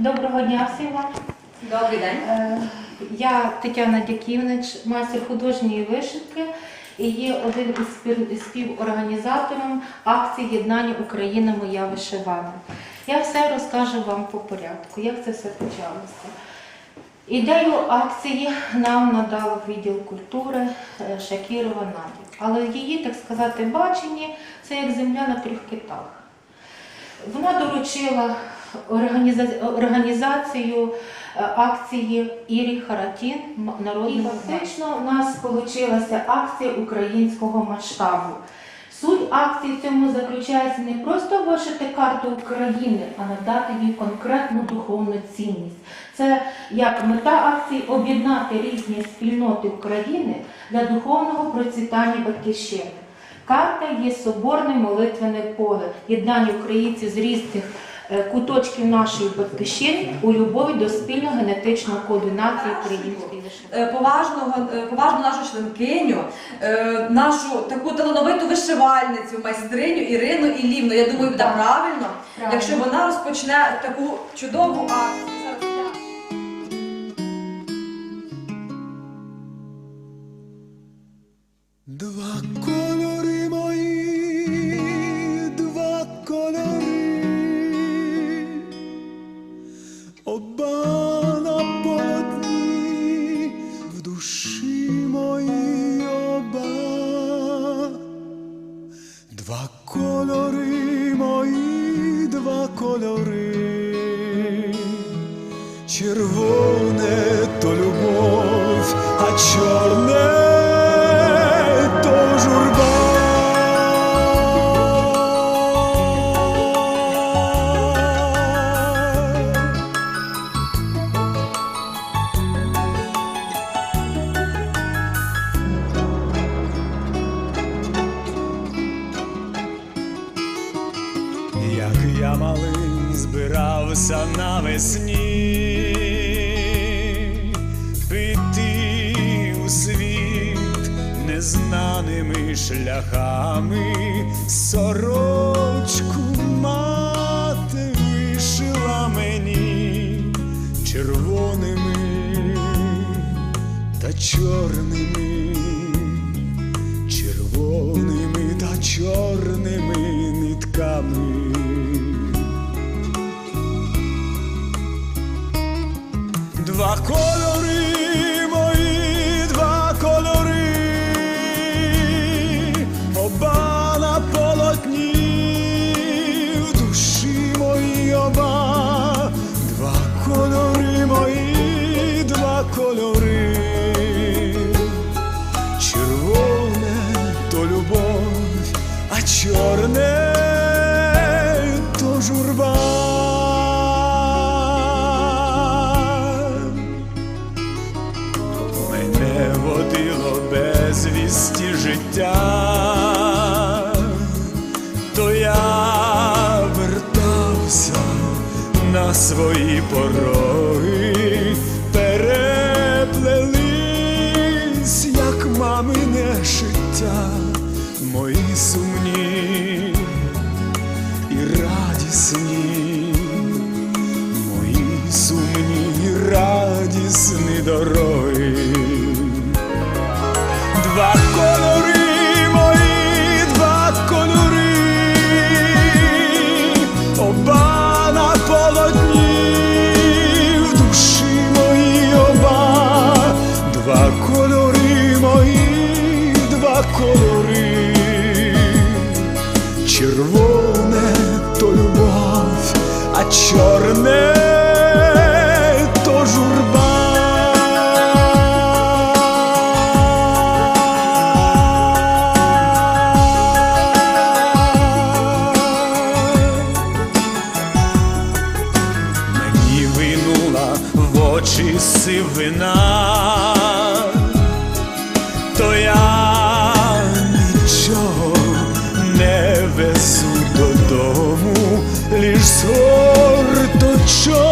Доброго дня всім вам. Добрий день. Е, Я Тетяна Дяківнич, майстер художньої вишивки і є один із спів- із співорганізатором акції Єднання Україна Моя вишивана. Я все розкажу вам по порядку, як це все почалося. Ідею акції нам надав відділ культури е, Шакірова Надя. Але її, так сказати, бачення це як земля на трьох китах. Вона доручила організацію е, акції Ірі Харатін народний. І фактично у нас вийшла акція українського масштабу. Суть акції в цьому заключається не просто вишити карту України, а надати їй конкретну духовну цінність. Це як мета акції об'єднати різні спільноти України для духовного процвітання батьківщини. Карта є соборне молитвене поле, єднання українців з різних куточків нашої батьківщини у любові до спільного генетичного коду нації української. Е, Поважного, е, поважну нашу членкиню, е, нашу таку талановиту вишивальницю, майстриню Ірину Ілівну. Я думаю, буде правильно, Правильно. якщо вона розпочне таку чудову акцію. Два кольори мої, два кольори, червоне я малий збирався навесні. Піти у світ незнаними шляхами, сорочку мати вишила мені червоними та чорними Мене водило безвісті життя, то я вертався на свої пороги, сумні і радісні дороги. Два кольори мої, два кольори, оба на полотні, в душі мої оба, два кольори мої, два кольори, червоне очі сивина, то я нічого не везу додому, згорточок старого полотна.